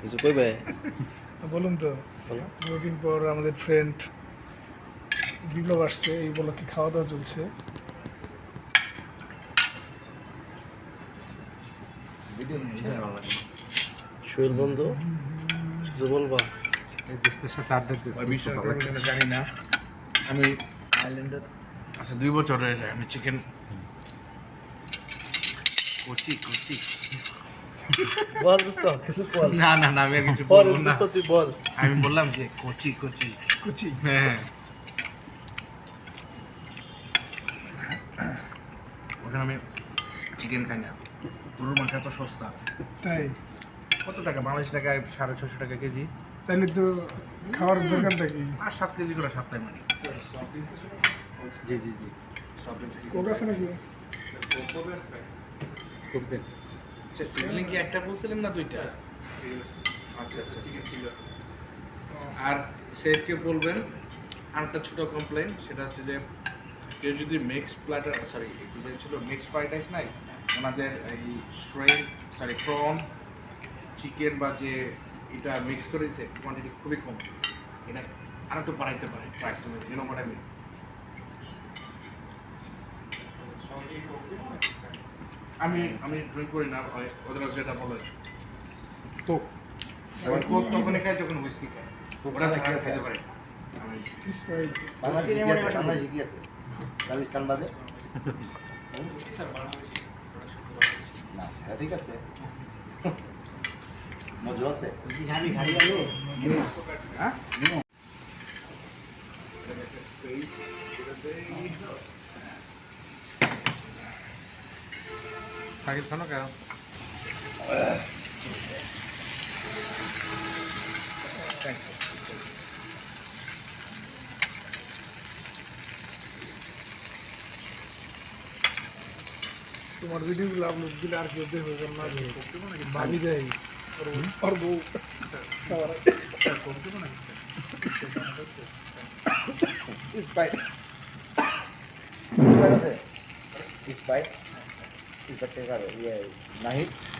কিছু কইবে বলুন তো দুদিন পর আমাদের ফ্রেন্ড বিপ্লব আসছে এই উপলক্ষে খাওয়া দাওয়া চলছে বন্ধু? যুগল বা আমি আইল্যান্ডে আচ্ছা দুই বছর রয়েছে আমি চিকেন কচি কচি বল দোস্ত কিছু বল না না না আমি কিছু বল বলব না তুই বল আমি বললাম যে কচি কচি কুচি হ্যাঁ ওখানে আমি চিকেন খাই না গরুর মাংস এত সস্তা তাই কত টাকা বাংলাদেশ টাকায় সাড়ে ছশো টাকা কেজি তাইলে তো খাওয়ার দরকারটা কি আর সাত কেজি করে সপ্তাহে মানে জি জি জি কোক আছে নাকি দিন আচ্ছা সিজলিং কি একটা বলছিলেন না দুইটা? আচ্ছা আচ্ছা আর শেফকে বলবেন? আরেকটা ছোট কমপ্লেন সেটা হচ্ছে যে কেউ যদি মিক্স প্ল্যাটার সরি যে ছিল মিক্স ফ্রাইড রাইস নাই ওনাদের এই শ্রেন সরি প্রন চিকেন বা যে এটা মিক্স করেছে কোয়ান্টিটি খুবই কম। এটা আর একটু বাড়াইতে পারে প্রাইস ইউ নো মিন আমি আমি ড্রিঙ্ক করি না ওদের যেটা বলে। তো কোক তখনই খায় যখন হুইস্কি খায়। ওরা ছাড়া খেতে পারে। বাংলাদেশি নেই হয় বাংলাদেশি কি আছে? রাজস্থান বাদে না ঠিক আছে। মজু আছে? হ্যাঁ? সাকিব খানো কেন তোমার ভিডিওগুলো আপলোড দিলে আর কেউ দেখবে কেন না দেয় ওর- ওর বউ। Spite spite Yeah, va a.